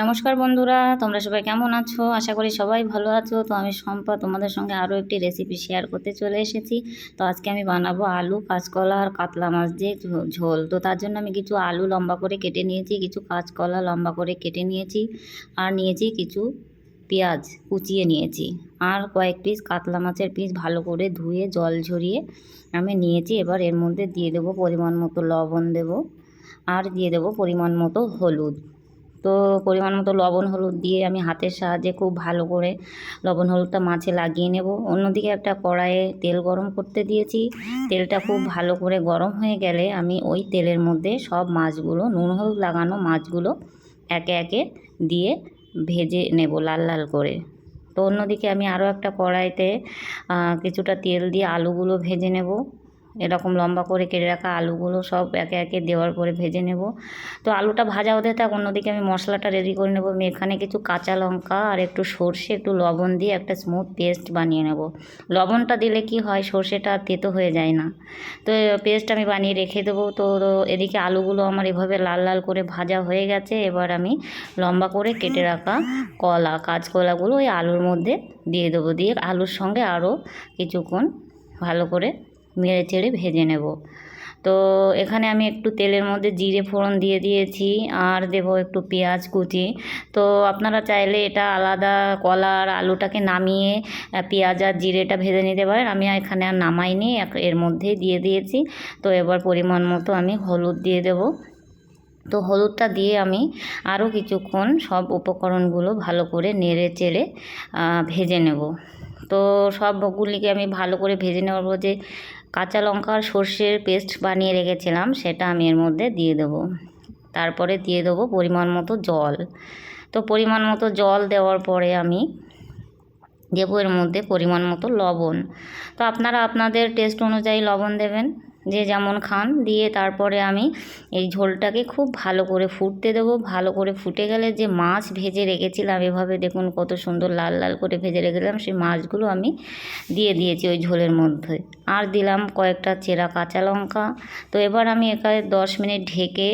নমস্কার বন্ধুরা, তোমরা সবাই কেমন আছো? আশা করি সবাই ভালো আছো। তো আমি সম্পা তোমাদের সঙ্গে আরও একটি রেসিপি শেয়ার করতে চলে এসেছি। তো আজকে আমি বানাবো আলু, কাঁচকলা আর কাতলা মাছ দিয়ে ঝোল। তো তার জন্য আমি কিছু আলু লম্বা করে কেটে নিয়েছি, কিছু কাঁচকলা লম্বা করে কেটে নিয়েছি, আর নিয়েছি কিছু পেঁয়াজ কুচিয়ে নিয়েছি। আর কয়েক পিস কাতলা মাছের পিস ভালো করে ধুয়ে, জল ঝরিয়ে আমি নিয়েছি। এবার এর মধ্যে দিয়ে দেবো পরিমাণ মতো লবণ দেবো, আর দিয়ে দেবো পরিমাণ মতো হলুদ। তো পরিমাণ মতো লবণ হলুদ দিয়ে আমি হাতের সাহায্যে খুব ভালো করে লবণ হলুদটা মাছে লাগিয়ে নেব। অন্যদিকে একটা কড়াইয়ে তেল গরম করতে দিয়েছি। তেলটা খুব ভালো করে গরম হয়ে গেলে আমি ওই তেলের মধ্যে সব মাছগুলো, নুন হলুদ লাগানো মাছগুলো একে একে দিয়ে ভেজে নেব লাল লাল করে। তো অন্যদিকে আমি আরও একটা কড়াইতে কিছুটা তেল দিয়ে আলুগুলো ভেজে নেব। এরকম লম্বা করে কেটে রাখা আলুগুলো সব একে একে দেওয়ার পরে ভেজে নেব। তো আলুটা ভাজা হতে থাক, অন্যদিকে আমি মশলাটা রেডি করে নেব। আমি এখানে কিছু কাঁচা লঙ্কা আর একটু সর্ষে, একটু লবণ দিয়ে একটা স্মুথ পেস্ট বানিয়ে নেব। লবণটা দিলে কি হয়, সর্ষেটা তেতো হয়ে যায় না। তো পেস্ট আমি বানিয়ে রেখে দেবো। তো এদিকে আলুগুলো আমার এভাবে লাল লাল করে ভাজা হয়ে গেছে। এবার আমি লম্বা করে কেটে রাখা কলা, কাঁচকলাগুলো ওই আলুর মধ্যে দিয়ে দেবো। দিয়ে আলুর সঙ্গে আরও কিছুক্ষণ ভালো করে নেড়ে চেড়ে ভেজে নেব। তো এখানে আমি একটু তেলের মধ্যে জিরে ফোড়ন দিয়ে দিয়েছি আর দেবো একটু পেঁয়াজ কুচি। তো আপনারা চাইলে এটা আলাদা কলা আর আলুটাকে নামিয়ে পেঁয়াজ আর জিরেটা ভেজে নিতে পারেন। আমি এখানে আর নামাইনি এর মধ্যেই দিয়ে দিয়েছি। তো এবার পরিমাণ মতো আমি হলুদ দিয়ে দেবো। তো হলুদটা দিয়ে আমি আরও কিছুক্ষণ সব উপকরণগুলো ভালো করে নেড়ে চেড়ে ভেজে নেব। তো সবগুলিকে আমি ভালো করে ভেজে পর যে কাঁচা লঙ্কার সর্ষের পেস্ট বানিয়ে রেখেছিলাম, সেটা আমি এর মধ্যে দিয়ে দেবো। তারপরে দিয়ে দেবো পরিমাণ মতো জল। তো পরিমাণ মতো জল দেওয়ার পরে আমি দেবো এর মধ্যে পরিমাণ মতো লবণ। তো আপনারা আপনাদের টেস্ট অনুযায়ী লবণ দেবেন। যে যেমন খান, দিয়ে তারপরে আমি এই ঝোলটাকে খুব ভালো করে ফুটতে দেবো। ভালো করে ফুটে গেলে যে মাছ ভেজে রেখেছিলাম, এভাবে দেখুন কত সুন্দর লাল লাল করে ভেজে রেখেছিলাম, সেই মাছগুলো আমি দিয়ে দিয়েছি ওই ঝোলের মধ্যে। আর দিলাম কয়েকটা চেরা কাঁচা লঙ্কা। তো এবার আমি এখানে দশ মিনিট ঢেকে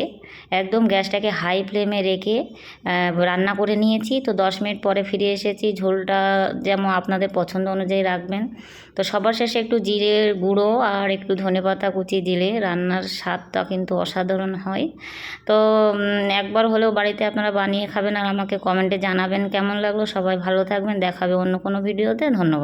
একদম গ্যাসটাকে হাই ফ্লেমে রেখে রান্না করে নিয়েছি। তো দশ মিনিট পরে ফিরে এসেছি, ঝোলটা যেমন আপনাদের পছন্দ অনুযায়ী রাখবেন। তো সবার শেষে একটু জিরের গুঁড়ো আর একটু ধনেপাতা কুচি দিলে রান্নার স্বাদটা কিন্তু অসাধারণ হয়। তো একবার হলেও বাড়িতে আপনারা বানিয়ে খাবেন আর আমাকে কমেন্টে জানাবেন কেমন লাগল। সবাই ভালো থাকবেন। দেখাবে অন্য কোনো ভিডিওতে। ধন্যবাদ।